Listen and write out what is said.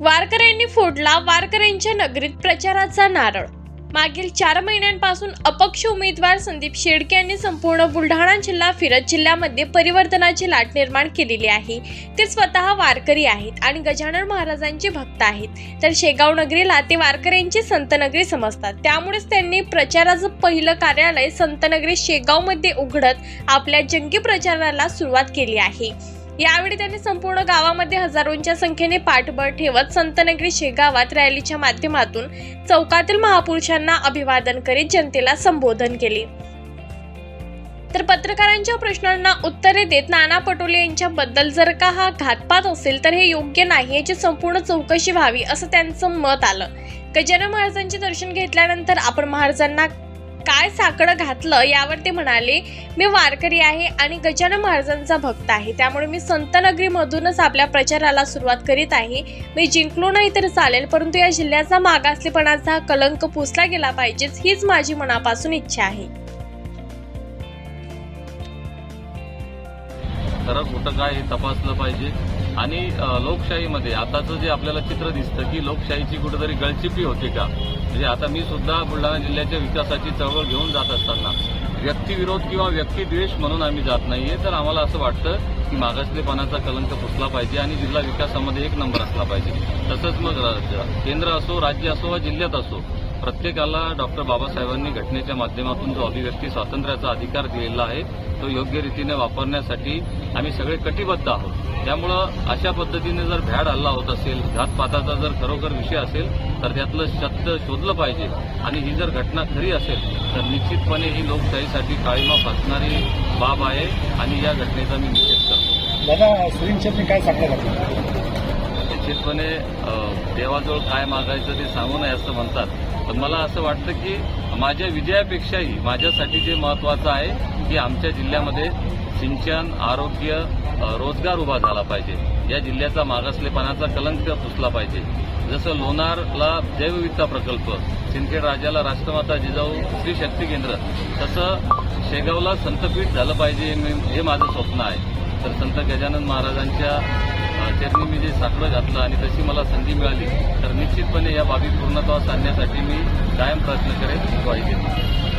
वारकऱ्यांनी फोडला वारकऱ्यांच्या नगरीत प्रचाराचा नारळ. मागील चार महिन्यांपासून अपक्ष उमेदवार संदीप शेडके यांनी संपूर्ण बुलढाणा जिल्हा फिरत जिल्ह्यामध्ये परिवर्तनाची लाट निर्माण केलेली आहे. ते स्वतः वारकरी आहेत आणि गजानन महाराजांचे भक्त आहेत. तर शेगाव नगरीला ते वारकऱ्यांची संतनगरी समजतात. त्यामुळेच त्यांनी प्रचाराचं पहिलं कार्यालय संतनगरी शेगावमध्ये उघडत आपल्या जंगी प्रचाराला सुरुवात केली आहे. यावेळी त्यांनी संपूर्ण गावामध्ये हजारोंच्या संख्येने पाठबळ ठेवत संतनगरी शेगावात रॅलीच्या माध्यमातून चौकातील महापुरुषांना अभिवादन करीत जनतेला संबोधन केले. तर पत्रकारांच्या प्रश्नांना उत्तरे देत नाना पटोले यांच्याबद्दल जर का हा घातपात असेल तर हे योग्य नाही याची संपूर्ण चौकशी व्हावी असं त्यांचं मत आलं. गजानन महाराजांचे दर्शन घेतल्यानंतर आपण महाराजांना काय साकडं घातलं यावर ते म्हणाले मी वारकरी आहे आणि गजानन महाराजांचा भक्त आहे. त्यामुळे मी संतनगरीमधूनच आपल्या प्रचाराला सुरुवात करीत आहे. मी जिंकलो नाही तर चालेल परंतु या जिल्ह्याचा मागासलेपणाचा कलंक पुसला गेला पाहिजेच हीच माझी मनापासून इच्छा आहे. खरं खोटं काय हे तपासलं पाहिजे? आणि लोकशाहीमध्ये आताचं जे आपल्याला चित्र दिसतं की लोकशाहीची कुठेतरी गळचिपी होते का? म्हणजे आता मी सुद्धा बुलढाणा जिल्ह्याच्या विकासाची चळवळ घेऊन जात असताना व्यक्तिविरोध किंवा व्यक्तिद्वेष म्हणून आम्ही जात नाहीये तर आम्हाला असं वाटतं की मागासलेपणाचा कलंक पुसला पाहिजे आणि जिल्हा विकासामध्ये एक नंबर असला पाहिजे. तसंच मग राज्य- केंद्र असो राज्य असो वा जिल्ह्यात असो प्रत्येकाला डॉक्टर बाबासाहेबांनी घटनेच्या माध्यमातून जो अभिव्यक्ती स्वातंत्र्याचा अधिकार दिलेला आहे तो योग्य रीतीने वापरण्यासाठी आम्ही सगळे कटिबद्ध आहोत. त्यामुळं अशा पद्धतीने जर भ्याड हल्ला होत असेल घातपाताचा जर खरोखर विषय असेल तर त्यातलं सत्य शोधलं पाहिजे. आणि ही जर घटना खरी असेल तर निश्चितपणे ही लोकशाहीसाठी काळीमा फासणारी बाब आहे आणि या घटनेचा मी निषेध करतो. दादा सुनील काय सांगता घातलं निश्चितपणे देवाजवळ काय मागायचं ते सांगू नये असं म्हणतात. पण मला असं वाटतं की माझ्या विजयापेक्षाही माझ्यासाठी जे महत्वाचं आहे की आमच्या जिल्ह्यामध्ये सिंचन आरोग्य रोजगार उभा झाला पाहिजे. या जिल्ह्याचा मागासलेपणाचा कलंक पुसला पाहिजे. जसं लोणारला जैवविविधता प्रकल्प सिंदखेड राजाला राष्ट्रमाता जिजाऊ स्त्री शक्ती केंद्र तसं शेगावला संतपीठ झालं पाहिजे हे माझं स्वप्न आहे. तर संत गजानन महाराजांच्या चरणी मी जे साकडं घातलं आणि तशी मला संधी मिळाली तर निश्चितपणे या बाबी पूर्णत्वास आणण्यासाठी मी कायम प्रयत्न करेन ग्वाही देतो.